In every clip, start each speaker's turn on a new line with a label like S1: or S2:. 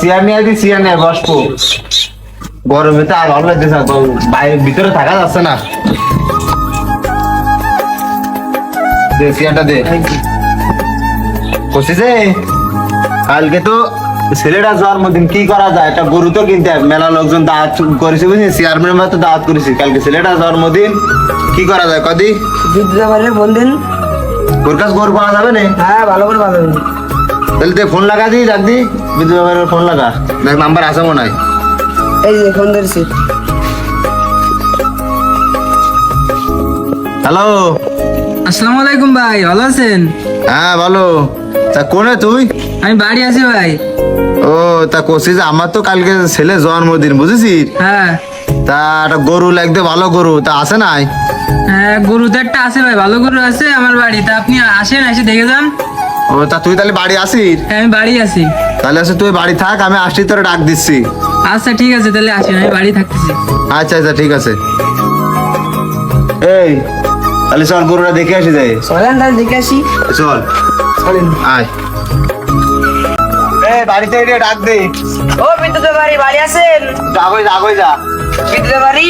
S1: Chair নিয়ে chair নিয়ে বসবো। গরমে তো আর ভালো লাগতেছে বাইরে ভিতরে থাকা যাচ্ছে না। দে চেয়ারটা দে। কালকে তো ছেলেটা জন্মদিন কি করা যায়? একটা গরু তো কিনতে। মেলা লোকজন দাওয়াত করেছে বুঝলি? চেয়ারম্যানের মতো দাওয়াত করেছি। কালকে ছেলেটা জন্মদিন কি করা যায়? কদি।
S2: বিদ্যুৎ বাড়ির ফোন দিন
S1: ওর কাছে গরু পাওয়া যাবে না?
S2: হ্যাঁ ভালো করে পাবেন
S1: তাহলে তুই ফোন লাগা দিই ডাক দি বিদ্যুৎ বাবার ফোন লাগা। দেখ নাম্বার আছে মনে হয়।
S2: এই যে ফোন ধরেছি।
S1: হ্যালো
S3: আসসালামু আলাইকুম ভাই ভালো আছেন?
S1: হ্যাঁ বলো তা কোনে তুই?
S3: আমি বাড়ি আছি ভাই।
S1: ও তা কোসিস আমার তো কালকে ছেলে জন্মদিন বুঝেছিস?
S3: হ্যাঁ।
S1: তা একটা গরু লাগবে ভালো গরু তা আছে নাই?
S3: হ্যাঁ গরু তো একটা আছে ভাই ভালো গরু আছে আমার বাড়ি। তা আপনি আসেন এসে দেখে যান।
S1: ও তা তুই তাহলে বাড়ি আসিস?
S3: হ্যাঁ আমি বাড়ি আছি
S1: তাহলে আছে তুই বাড়ি থাক আমি আসছি তোরা ডাক দিচ্ছি।
S3: আচ্ছা ঠিক আছে তাহলে আসেন আমি বাড়ি থাকতেছি।
S1: আচ্ছা আচ্ছা ঠিক আছে। এই তাহলে চল গরুটা দেখে আসি যাই।
S2: চলেন তাহলে দেখে আসি।
S1: চল।
S2: চলেন
S1: আয়। এই বাড়িতে ডাক দে।
S2: ও বিদ্যুৎ বাড়ি বাড়ি আছেন?
S1: যাগই যাগই যা।
S2: বিদ্যুৎ বাড়ি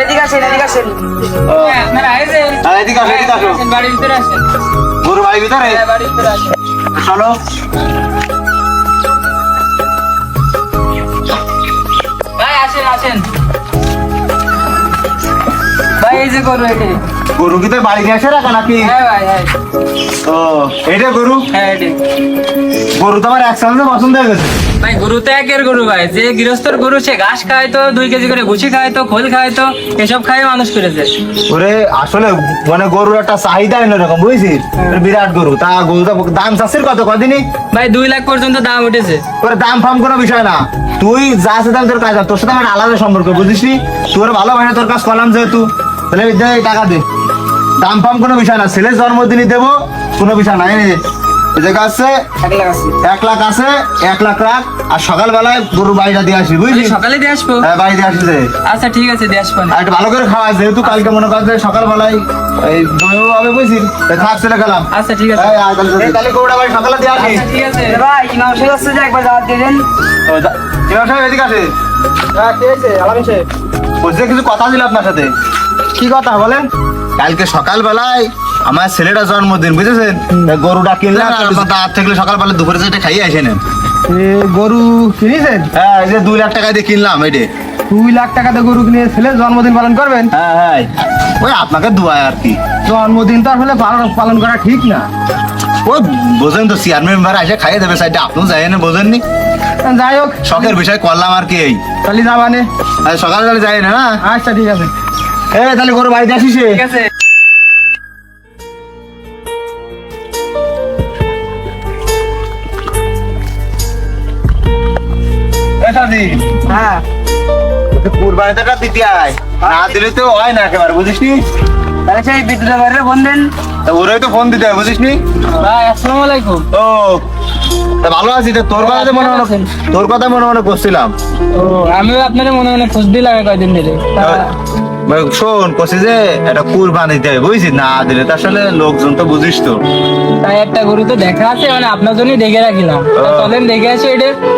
S2: এদিকে আসেন এদিকে আসেন।
S1: ও,
S3: হ্যাঁ, আপনারা আছেন
S1: হ্যাঁ, এদিকে আসো, এদিকে
S3: আসেন, বাড়ির ভিতরে আসেন।
S1: গরু বাড়ির ভিতরে
S3: হ্যাঁ,
S1: চলো।
S3: ভাই আসেন আসেন। ভাই এই যে গরু এটি।
S1: গরু কি তোর বাড়ি নিয়ে আসে রাখা নাকি?
S3: হ্যাঁ ভাই হ্যাঁ।
S1: ও এইটা গরু?
S3: হ্যাঁ এটি।
S1: গরু তো আমার একসাথে পছন্দ হয়ে গেছে।
S3: ভাই গরু তো একের গরু ভাই। যে গৃহস্থর গরু সে ঘাস খায় তো দুই কেজি করে ভুসি খায় তো খোল খায় তো এসব খায় মানুষ করেছে।
S1: ওরে আসলে মানে গরুর একটা চাহিদা এরকম বুঝছিস? বিরাট গরু তা গরুটা দাম চাষের কত কদিনই
S3: ভাই দুই লাখ পর্যন্ত দাম উঠেছে।
S1: ওরে দাম ফাম কোনো বিষয় না। তুই যা আছে দাম তোর কাজ তোর সাথে আমার আলাদা সম্পর্ক বুঝিস নি তোর ভালো ভাই তোর কাজ করলাম যেহেতু। তাহলে টাকা দে। দাম ফাম কোনো বিষয় না। ছেলের জন্মদিনই দেবো কোনো বিষয় নাই এই জায়গা আছে?
S2: এক লাখ আছে।
S1: এক লাখ আছে? এক লাখ রাখ। আর সকালবেলায় গরু বাড়িটা দিয়ে আসবি বুঝলি?
S3: আমি সকালে দিয়ে আসব।
S1: হ্যাঁ বাড়ি দিয়ে আসবি।
S3: আচ্ছা ঠিক আছে দিয়ে আসব।
S1: আর একটু ভালো করে খাওয়া যেহেতু কালকে মনে সকালবেলায় এই দইও হবে বুঝছিস তাই চলে গেলাম।
S3: আচ্ছা ঠিক আছে।
S1: তাহলে- এই, তাহলে গরুটা বাড়ি সকালে দিয়ে আসি
S3: আচ্ছা ঠিক আছে।
S2: ভাই ইমাম সাহেব আসছে যে একবার দাওয়াত দিয়ে দেন।
S1: ইমাম সাহেব এদিকে আসে।
S2: হ্যাঁ ঠিক আছে সাহেব।
S1: কিছু কথা ছিল আপনার সাথে।
S2: কি কথা বলেন?
S1: কালকে সকালবেলায় আমার ছেলেটা জন্মদিন বুঝেছেন? তা গরুটা কিনলাম দাঁত থেকে সকালবেলা দুপুরে যেটা খাইয়ে আসে নেন
S2: গরু কিনেছেন?
S1: হ্যাঁ এই যে দুই লাখ টাকা দিয়ে কিনলাম এটে
S2: দুই লাখ টাকাতে গরু কিনে ছেলে জন্মদিন পালন করবেন?
S1: হ্যাঁ হ্যাঁ। ওই আপনাকে দোয়া আর কি।
S2: জন্মদিন তো আসলে পালন করা ঠিক না।
S1: ওই বোঝেন তো চেয়ার মেম্বার এসে খাইয়ে দেবে সাইডে আপনিও যাই না বোঝেন নি
S2: যাই হোক।
S1: শখের বিষয় করলাম আর কি এই।
S2: তাহলে যাবানে
S1: আর সকালবেলা যাই না না
S2: আচ্ছা ঠিক আছে।
S1: এ তাহলে গরু বাড়িতে আসিস
S3: ঠিক আছে।
S2: হ্যাঁ।
S1: দিতে আয়। না দিলে তো হয় না একেবারে বুঝিস নি?
S2: তাহলে সেই বিদ্যুৎ বাড়ির ফোন দেন।
S1: তা ওরাই তো ফোন দিতে হয় বুঝিস নি?
S3: ভাই আসসালামু আলাইকুম।
S1: ও তা ভালো আছি তা তোর কথা মনে মনে তোর কথা মনে মনে করছিলাম।
S3: ও আমিও আপনার মনে মনে খোঁজ দিলাম কয়দিন ধরে।
S1: মানে শোন কষি যে একটা কুরবানি দিতে হবে বুঝছিস না? দিলে তো আসলে লোকজন তো বুঝিস তো।
S3: তাই একটা গরু তো দেখা আছে মানে আপনার জন্যই দেখে রাখিলাম। চলেন দেখে আসি এটা